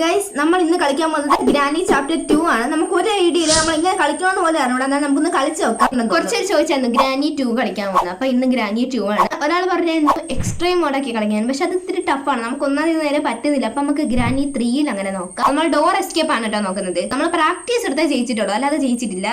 Guys നമ്മൾ ഇന്ന് കളിക്കാൻ പോകുന്നത് ഗ്രാനി ചാപ്റ്റർ ടു ആണ്. നമുക്ക് ഒരു ഐഡിയ ഇല്ല. നമ്മൾ ഇങ്ങനെ കളിക്കണമെന്ന് പോലെ അറിഞ്ഞൂടാ. എന്നാൽ നമുക്കൊന്ന് കളിച്ച് നോക്കാം. കുറച്ച് പേര് ചോദിച്ചായിരുന്നു ഗ്രാനി ടു കളിക്കാൻ പോകുന്നത്. അപ്പൊ ഇന്ന് ഗ്രാനി ടു ആണ്. ഒരാൾ പറഞ്ഞായിരുന്നു എക്സ്ട്രീം മോഡാക്കി കളിക്കാൻ. പക്ഷെ അത് ഇത്തിരി ടഫാണ് നമുക്ക് ഒന്നാമത് നേരെ പറ്റുന്നില്ല. അപ്പൊ നമുക്ക് ഗ്രാനി ത്രീയിൽ അങ്ങനെ നോക്കാം. നമ്മൾ ഡോർ എസ്കേപ്പ് ആണ് കേട്ടോ നോക്കുന്നത്. നമ്മൾ പ്രാക്ടീസ് എടുത്താൽ ജയിച്ചിട്ടുള്ളൂ. അല്ലാതെ ജയിച്ചിട്ടില്ല.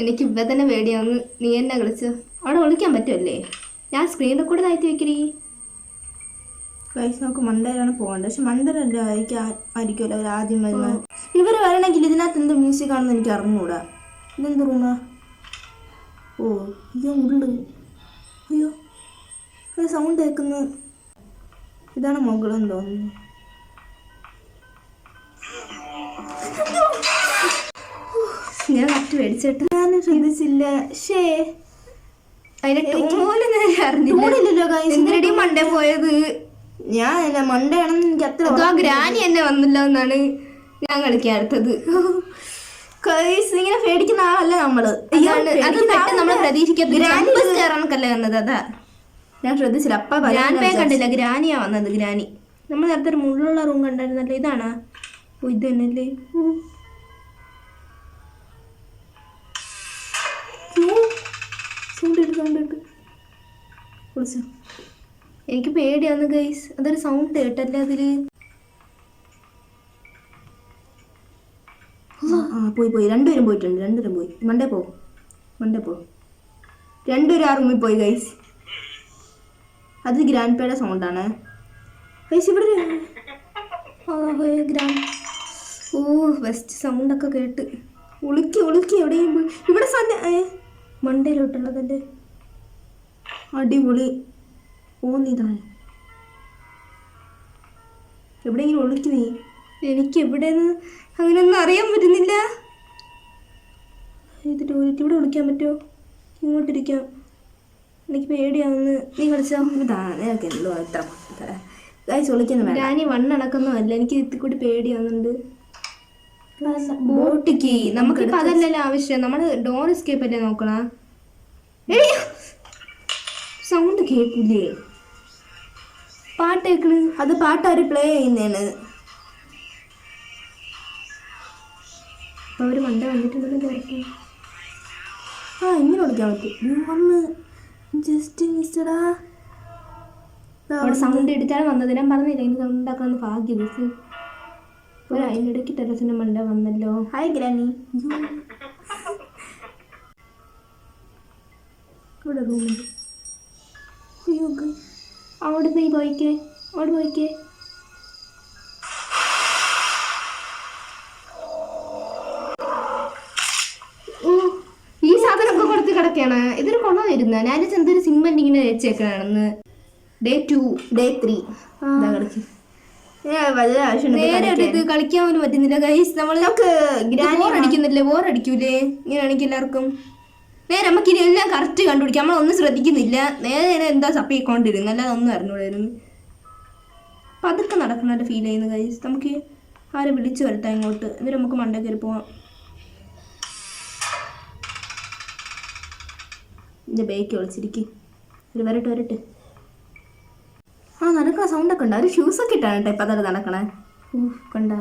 എനിക്ക് ഇവ തന്നെ പേടിയാന്ന് നീ എന്നെ കളിച്ച് അവിടെ വിളിക്കാൻ പറ്റുമല്ലേ ഞാൻ സ്ക്രീൻ റെക്കോർഡ് താഴ്ത്തി വെക്കണേ ഗൈസ് നമുക്ക് മന്ദരാണ് പോകേണ്ടത്. പക്ഷെ മണ്ടരല്ല ആയിരിക്കുമല്ലോ. അവർ ആദ്യം വരുന്നത് ഇവർ വരണമെങ്കിൽ ഇതിനകത്ത് എന്ത് മ്യൂസിക് ആണെന്ന് എനിക്ക് അറിഞ്ഞുകൂടാ ഇതെന്ത് റൂമാ ഓ ഇതോ ഉള്ളു അയ്യോ അത് സൗണ്ട് കേൾക്കുന്നു. ഇതാണ് മുകളെന്ന് തോന്നുന്നു. ഞാൻ കറക്റ്റ് മേടിച്ചിട്ട്. ശ്രദ്ധിച്ചില്ല. ഷേ അതിന്റെ ടൂൽ നേരെ അറിഞ്ഞില്ല. ടൂണില്ലല്ലോ ഗൈസ് എന്തിനടി മണ്ടേ പോയത്? ഞാൻ അല്ല മണ്ടയാണെന്ന് എനിക്ക് അത്ര അതോ ഗ്രാനി എന്നെ വന്നില്ല എന്നാണ് ഞാൻ കളിക്കാൻ അടുത്തത്. ഇങ്ങനെ പേടിക്കുന്ന ആളല്ല നമ്മൾ. നമ്മൾ പ്രതീക്ഷിക്കാത്ത ജമ്പ് സ്റ്റെയറാണക്കല്ലേ വന്നത് അതാ. ഞാൻ ശ്രദ്ധിച്ചില്ല. അപ്പ ഞാൻ പേ കണ്ടില്ല. ഗ്രാനിയാ വന്നത് ഗ്രാനി. നമ്മൾ നേരത്തെ ഒരു മുള്ളുള്ള റൂം കണ്ടായിരുന്നല്ലോ? ഇതാണാ. ഓ ഇത് തന്നെയല്ലേ വിളിച്ചോ എനിക്ക് പേടിയാന്ന് ഗൈസ് അതൊരു സൗണ്ട് കേട്ടല്ലേ അതിൽ? ആ പോയി പോയി. രണ്ടുപേരും പോയിട്ടുണ്ട് രണ്ടുപേരും പോയി. മണ്ടേ പോ മണ്ടേ പോ. രണ്ടുപേരും ആ റൂമിൽ പോയി ഗൈസ് അത് ഗ്രാൻഡ് പേയുടെ സൗണ്ടാണ് ഗൈസ് ഇവിടെ ഒരു- ആ, ഹേ, ഗ്രാൻ ഓ സൗണ്ട് ഒക്കെ കേട്ട്. ഒളിക്കി ഒളിക്കി എവിടെയും ഇവിടെ സന്ധ്യ മണ്ടേലോട്ടുള്ളതല്ലേ? അടിപൊളി ഓന്നിതാണ് എവിടെയെങ്കിലും ഒളിക്ക് നീ. എനിക്ക് എവിടെയെന്ന് അങ്ങനെയൊന്നും അറിയാൻ പറ്റുന്നില്ല. ഇത് ടോയ്ലറ്റ് ഇവിടെ ഒളിക്കാൻ പറ്റുമോ? ഇങ്ങോട്ടിരിക്കാം. എനിക്ക് പേടിയാവുന്നു. നീ കളിച്ചോ. ഇതാ നിനക്ക് എന്തോ ഇത്ര ഗൈസ് ഒളിക്കുന്നു വണ്ണടക്കുന്നതല്ല എനിക്ക് ഇത്തി കൂടി പേടിയാവുന്നുണ്ട്. Boat key. നമുക്കിപ്പോ അതല്ലല്ലോ ആവശ്യം. നമ്മൾ ഡോർ എസ്കേപ്പ് അല്ലേ നോക്കണ? സൗണ്ട് കേൾക്കില്ലേ പാട്ട് കേൾക്കണ് അത് പാട്ടാര് അവർ പ്ലേ ചെയ്യുന്നതാണ് അവർ മണ്ട വന്നിട്ടുണ്ടല്ലോ ചേർക്കും ആ ഇങ്ങനെ വിളിക്കാൻ പറ്റും. നീ വന്ന് ജസ്റ്റ് മിസ്റ്റടാ അവിടെ സൗണ്ട് എടുത്താണ് വന്നത്. ഞാൻ പറഞ്ഞില്ല ഇനി സൗണ്ട് ഉണ്ടാക്കണം ഭാഗ്യ ദിവസം ഒരു അതിനിടയ്ക്ക് ടെറസിന്റെ മണ്ട വന്നല്ലോ. ഹായ് ഗ്രാനി ഇവിടെ റൂമുണ്ട് അയ്യോ ഗ- അവിടെ പോയി പോയിക്കേ അവിടെ പോയിക്കേ. ഈ സാധനമൊക്കെ കൊടുത്ത് കിടക്കാണ് ഇതൊരു കൊള്ള വരുന്ന ഞാൻ ചെന്തൊരു സിമ്മൻ ഇങ്ങനെ വെച്ചേക്കണെന്ന് ഡേ ടു ഡേ ത്രീ കളിക്കും. നേരെ എടുത്ത് കളിക്കാൻ പോലും പറ്റുന്നില്ല ഗൈസ് നമ്മൾ നമുക്ക് ബോർ അടിക്കുന്നില്ലേ? ബോർ അടിക്കൂലേ? ഇങ്ങനെയാണെങ്കിൽ എല്ലാവർക്കും. നേരെ നമുക്ക് ഇനി എല്ലാം കറക്റ്റ് കണ്ടുപിടിക്കാം. നമ്മളൊന്നും ശ്രദ്ധിക്കുന്നില്ല. നേരെ എന്താ സപ്പിക്കൊണ്ടിരുന്നു അല്ലാതെ ഒന്നും അറിഞ്ഞൂടായിരുന്നു അതൊക്കെ നടക്കുന്നതായിട്ട് ഫീൽ ചെയ്യുന്നു കാര്യം നമുക്ക് ആരെ വിളിച്ചു വരുത്താം ഇങ്ങോട്ട്. എന്നിട്ട് നമുക്ക് മണ്ട പോവാം. എന്റെ ബേക്ക് വിളിച്ചിരിക്കും ഒരു വരട്ടെ വരട്ടെ. ആ നടക്കണ സൗണ്ടൊക്കെ ഉണ്ട്? അവർ ഷൂസൊക്കെ ഇട്ടാണ് കേട്ടോ ഇപ്പം അതൊക്കെ നടക്കണേ. കണ്ട.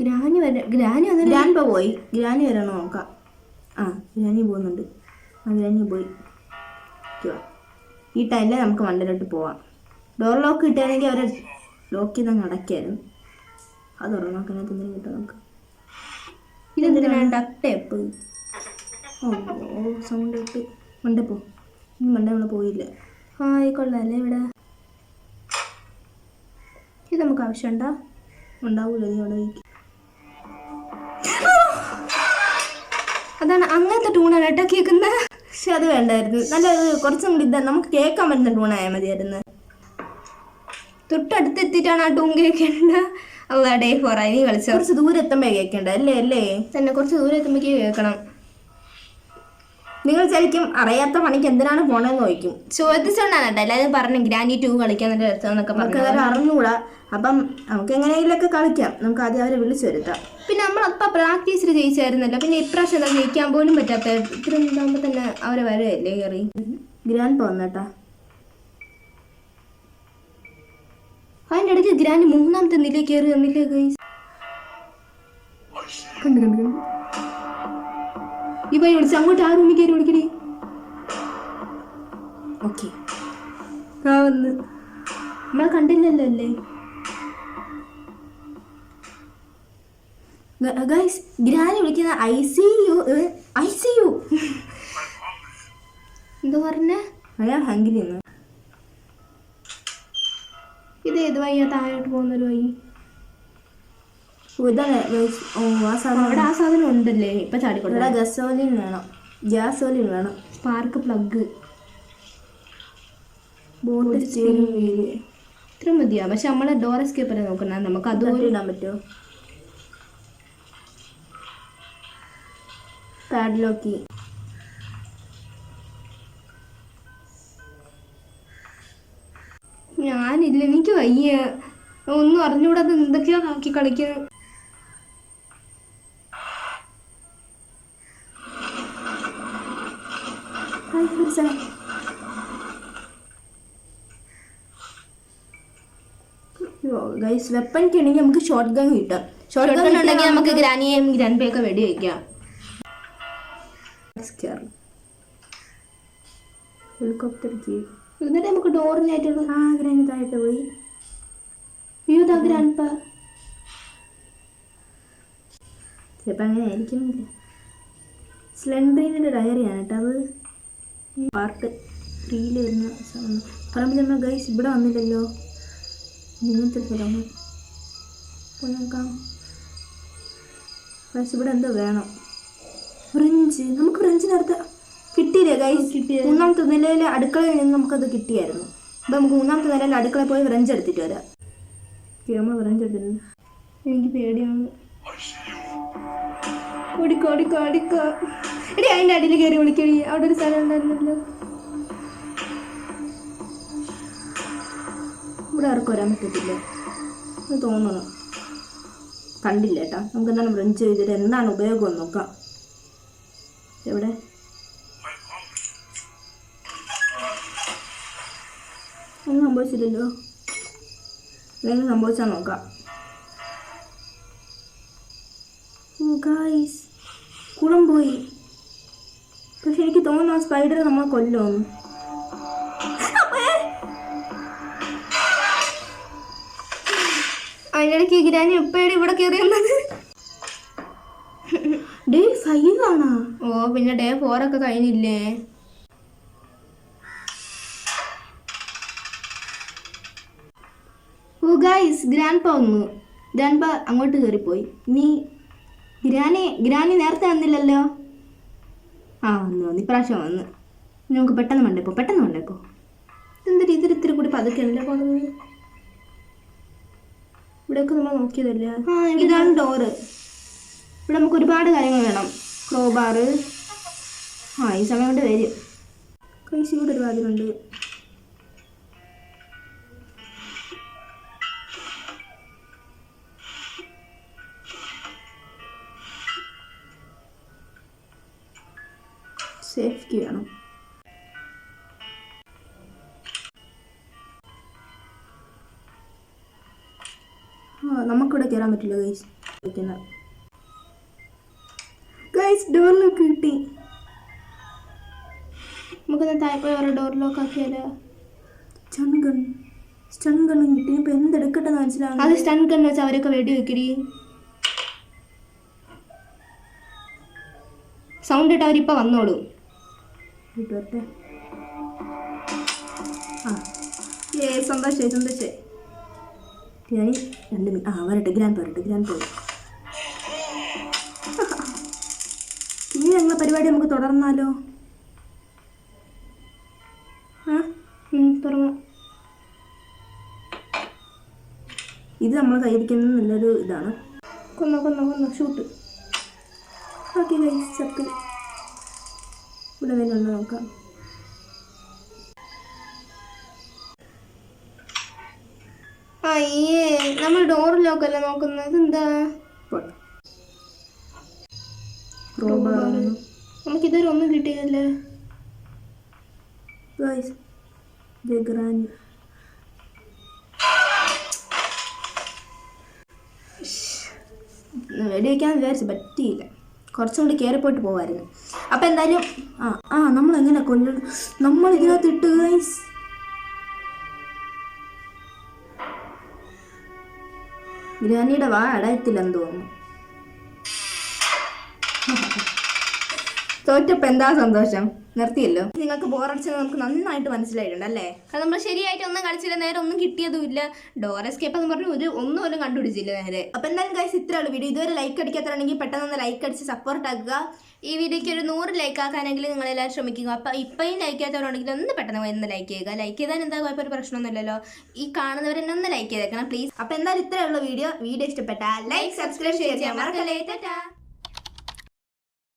ഗ്രാനി വര ഗ്രാനി വന്നില്ല ഗ്രാൻഡ് പോയി. ഗ്രാനി വരണോ നോക്കാം. ആ ബിരിയാണി പോകുന്നുണ്ട്. ആ ബിരിയാണി പോയി. ഈ ടൈമിൽ നമുക്ക് മണ്ടലോട്ട് പോവാം. ഡോർ ലോക്ക് കിട്ടുകയാണെങ്കിൽ അവർ ലോക്ക് ചെയ്ത് അങ്ങ് അടയ്ക്കായിരുന്നു. അത് നോക്കാനകത്ത് എന്തെങ്കിലും കിട്ടും നമുക്ക്? ഇതെന്തിനാണ്? ഡക്ട് ടേപ്പ് ഓ സൗണ്ട് ഇട്ട് മണ്ട പോ. ഇനി മണ്ട നമ്മൾ പോയില്ല. ആ ആയിക്കൊള്ളാല്ലേ ഇവിടെ. ഇത് നമുക്ക് ആവശ്യമുണ്ടോ? ഉണ്ടാവില്ല നീ അവിടെ അതാണ് അങ്ങനത്തെ ടൂണാണ് കേട്ടോ കേൾക്കുന്നത് പക്ഷെ അത് വേണ്ടായിരുന്നു. നല്ല കുറച്ചും കൂടി ഇതാ നമുക്ക് കേൾക്കാൻ പറ്റുന്ന ടൂണായാൽ മതിയായിരുന്നു. തൊട്ടടുത്ത് എത്തിയിട്ടാണ് ആ ടൂൺ കേൾക്കേണ്ടത് അല്ല ഡേ ഫോറായി നീ കളിച്ച? കുറച്ച് ദൂരെ എത്തുമ്പോഴേ കേൾക്കേണ്ട? അല്ലേ അല്ലേ? തന്നെ കുറച്ച് ദൂരെ എത്തുമ്പോഴേക്ക് കേൾക്കണം. നിങ്ങൾ ശരിക്കും അറിയാത്ത പണിക്ക് എന്തിനാണ് പോണതെന്ന് ചോദിക്കും. ചോദിച്ചോണ്ടാണ് കേട്ടോ. എല്ലാവരും പറഞ്ഞു ഗ്രാൻഡി ടു കളിക്കാൻ രസമെന്നൊക്കെ നമുക്ക് പറഞ്ഞു അറിഞ്ഞുകൂടാ അപ്പം നമുക്ക് എങ്ങനെയെങ്കിലൊക്കെ കളിക്കാം. നമുക്ക് ആദ്യം അവരെ വിളിച്ചു വരുത്താം. പിന്നെ നമ്മളപ്പം പ്രാക്ടീസ് ജയിച്ചായിരുന്നല്ലോ. പിന്നെ ഇപ്രാവശ്യം എന്താ ജയിക്കാൻ പോലും പറ്റാത്ത ഇത്ര ഉണ്ടാകുമ്പോൾ തന്നെ അവരെ വരുകയല്ലേ കയറി? ഗ്രാൻഡ് പോന്നേട്ടാ. അതിന്റെ ഇടയ്ക്ക് ഗ്രാൻഡ് മൂന്നാമത്തെ നില കയറി നില ഗൈസ്? കണ്ടു കണ്ടു കണ്ടു. പയ്യ വിളിച്ച് അങ്ങോട്ട് ആ റൂമിൽ കയറി ഓടിക്കടി ഓക്കെ ആ വന്ന്. നമ്മളെ കണ്ടില്ലല്ലോ അല്ലേ? ഗൈസ് ഗ്രാനി വിളിക്കുന്ന I see you I see you എന്താ പറഞ്ഞേ? അയാൾ ഹംഗിരി ഇത് ഏത് വഴിയാ താഴോട്ട് പോകുന്നൊരു വഴി ഓ, ഇതാണ് guys. ഓ ആ സാധനം അവിടെ ആ സാധനം ഉണ്ടല്ലേ? ഇപ്പൊ ഇവിടെ ചാടിക്കൊടുത്ത ഗസോലിൻ വേണം. ഗ്യാസോലിൻ വേണം. Spark plug. Boat steering wheel. ഇത്ര മതിയാ. പക്ഷെ നമ്മളെ ഡോർ എസ്കേപ്പ് നോക്കണ നമുക്ക് അതുപോലെ ഇടാൻ പറ്റുമോ? പാഡ്ലോക്കി ഞാനില്ല എനിക്ക് വയ്യ. ഒന്നും അറിഞ്ഞുകൂടാതെ എന്തൊക്കെയോ നോക്കി കളിക്കുന്നു. ഗൈസ് വെപ്പണിക്ക് ഉണ്ടെങ്കിൽ നമുക്ക് ഷോർട്ട് ഗൺ കിട്ടാം ഷോർട്ട് ഗൺ ഉണ്ടെങ്കിൽ നമുക്ക് ഗ്രാനിയും ഗ്രാൻഡ് പേയൊക്കെ വെടി വയ്ക്കാം ഹെലികോപ്റ്റർ എന്നിട്ട് നമുക്ക് ഡോറിനായിട്ടുള്ള ആ ഗ്രാനി താഴോട്ട് പോയി. യൂതാ ഗ്രാൻഡ് പാ ചിലപ്പോൾ അങ്ങനെ ആയിരിക്കും സ്ലെൻഡ്രീനിന്റെ ഡയറിയാണ് കേട്ടോ അത്. പാർട്ട് ത്രീയിൽ വരുന്ന സാധനം. പറയുമ്പോൾ നമ്മൾ ഗൈസ് ഇവിടെ വന്നില്ലല്ലോ. ഇങ്ങനത്തെ സ്ഥലമാണ് അപ്പോൾ നോക്കാം. ഗൈസ് ഇവിടെ എന്തോ വേണം. ഫ്രഞ്ച് നമുക്ക് ഫ്രഞ്ച് നേരത്തെ കിട്ടിയില്ലേ ഗൈസ് മൂന്നാമത്തെ നിലയിൽ അടുക്കളയിൽ നിന്ന് നമുക്കത് കിട്ടിയായിരുന്നു. അപ്പോൾ നമുക്ക് മൂന്നാമത്തെ നിലയിൽ അടുക്കളയിൽ പോയി ഫ്രഞ്ച് എടുത്തിട്ട് വരാം. നമ്മൾ ഫ്രഞ്ച് എടുത്തിട്ടുണ്ട്. എനിക്ക് പേടിയാണ്. ഓടിക്കോ ഓടിക്കോ ഓടിക്കോ. എടി അതിന്റെ അടിയിൽ കയറി വിളിക്കടി. അവിടെ ഒരു സ്ഥലം ഉണ്ടായിരുന്നല്ലോ. ഇവിടെ ആർക്കും വരാൻ പറ്റത്തില്ല. എന്ന് തോന്നുന്നു. കണ്ടില്ല ഏട്ടാ നമുക്ക് എന്താണ് ബ്രഞ്ച് ചെയ്തിട്ട് എന്താണ് ഉപയോഗം എന്ന് നോക്കാം. എവിടെ? ഒന്നും സംഭവിച്ചില്ലല്ലോ. എന്തെങ്കിലും സംഭവിച്ചാൽ നോക്കാം. ഗായ്സ് കുളം പോയി. പക്ഷെ എനിക്ക് തോന്നുന്നു ആ സ്പൈഡർ നമ്മളെ കൊല്ലുമെന്ന്. അതിനിടയ്ക്ക് ഗ്രാനി എപ്പോഴും ഇവിടെ കയറി വന്നത് ഡേ ഫൈവ് ആണോ? ഓ പിന്നെ ഡേ ഫോറൊക്കെ കഴിഞ്ഞില്ലേ? ഓ ഗൈസ് ഗ്രാൻഡ് പ വന്നു. ഗ്രാൻഡ് അങ്ങോട്ട് കയറിപ്പോയി. നീ ഗ്രാനി ഗ്രാനി നേരത്തെ വന്നില്ലല്ലോ? ആ വന്നു വന്നു. ഇപ്രാവശ്യം വന്ന്. നമുക്ക് പെട്ടെന്ന് മണ്ടേപ്പോ പെട്ടെന്ന് മണ്ടേപ്പോ. എന്താ രീതി ഇത്തിരി കൂടി പതുക്കല്ലേ പോകുന്നത്? ഇവിടെയൊക്കെ നമ്മൾ നോക്കിയതല്ലേ? ആ ഇതാണ് ഡോറ്. ഇവിടെ നമുക്ക് ഒരുപാട് കാര്യങ്ങൾ വേണം. ക്രോബാറ്. ആ ഈ സമയം കൊണ്ട് വരും. കൈസി കൂടെ ഒരു വാതിലുണ്ട് ആ നമുക്കിവിടെ കയറാൻ പറ്റില്ല ഗൈസ് ഗൈസ് ഡോറിലൊക്കെ കിട്ടി. നമുക്കൊന്ന് താഴെ പോയി ഓരോ ഡോർ ലോക്ക് ആക്കിയാലോ? സ്റ്റൺ ഗൺ സ്റ്റൺ ഗണ്ണും കിട്ടി. ഇപ്പൊ എന്തെടുക്കട്ടെ എന്ന് മനസ്സിലാകും അത് സ്റ്റൺ വെച്ച് അവരൊക്കെ വെടി വെക്കടി. സൗണ്ട് ഇട്ട് അവരിപ്പോ വന്നോളൂ. വരട്ടെ ആ. ഏ സന്തോഷേ സന്തോഷമായി ഞാൻ രണ്ട് മിനിറ്റ് ആ വരട്ടെ ഗ്രാൻഡ് വരട്ടെ ഗ്രാൻഡ് പോകും ഇനി ഞങ്ങളെ പരിപാടി നമുക്ക് തുടർന്നാലോ? ആ തുറന്നു ഇത് നമ്മൾ കയ്യിരിക്കുന്ന നല്ലൊരു ഇതാണ്. കൊന്നോ കൊന്നോ കൊന്നോ ഷൂട്ട്. ഓക്കെ ഗൈസ് ചക്ക് ഇവിടെ ഉണ്ടോ നോക്കാം. അയ്യേ നമ്മൾ ഡോർ ലോക്ക് ലോക്കല്ല നോക്കുന്നത്? എന്താ നമുക്ക് ഇതുവരെ ഒന്നും കിട്ടിയല്ലേ ഗൈസ് ദ ഗ്രാൻഡ് വെടി വയ്ക്കാൻ വിചാരിച്ചു പറ്റിയില്ല. കുറച്ചും കൂടി കയറിപ്പോയിട്ട് പോവായിരുന്നു. അപ്പം എന്തായാലും ആ ആ നമ്മൾ എങ്ങനെ കൊല്ലണം നമ്മൾ ഇതിനകത്ത് ഇട്ട് ഗൈസ് ബിരിയാണിയുടെ വാ അടയത്തില്ലെന്ന് തോന്നുന്നു. തോറ്റപ്പോൾ എന്താ സന്തോഷം? നിർത്തിയല്ലോ? നിങ്ങൾക്ക് ബോറടിച്ചത് നമുക്ക് നന്നായിട്ട് മനസ്സിലായിട്ടുണ്ട് അല്ലേ? അത് നമ്മൾ ശരിയായിട്ട് ഒന്നും കളിച്ചില്ല നേരെ ഒന്നും കിട്ടിയതുമില്ല. ഡോർ എസ്കേപ്പ് എന്ന് പറഞ്ഞു ഒരു ഒന്നും പോലും കണ്ടുപിടിച്ചില്ല നേരെ. അപ്പൊ എന്തായാലും കഴിച്ച് ഇത്രേ ഉള്ളൂ വീഡിയോ ഇതുവരെ ലൈക്ക് അടിക്കാത്തതാണെങ്കിൽ പെട്ടെന്ന് ഒന്ന് ലൈക്ക് അടിച്ച് സപ്പോർട്ട് ആക്കുക. ഈ വീഡിയോക്ക് ഒരു നൂറ് ലൈക്ക് ആക്കാനെങ്കിൽ നിങ്ങൾ എല്ലാവരും ശ്രമിക്കുക. അപ്പോൾ ഇപ്പോഴും ലൈക്ക് ചെയ്യാത്തവരുണ്ടെങ്കിൽ ഒന്ന് പെട്ടെന്ന് പോയി ഒന്ന് ലൈക്ക് ചെയ്യുക. ലൈക്ക് ചെയ്താൽ എന്താ കുഴപ്പമൊരു പ്രശ്നമൊന്നുമില്ലല്ലോ. ഈ കാണുന്നവരെന്നെ ഒന്ന് ലൈക്ക് ചെയ്തേക്കണം പ്ലീസ് അപ്പൊ എന്തായാലും ഇത്രയുള്ള വീഡിയോ വീഡിയോ ഇഷ്ടപ്പെട്ടാൽ ലൈക്ക് സബ്സ്ക്രൈബ് ചെയ്യാൻ മറക്കല്ലേ?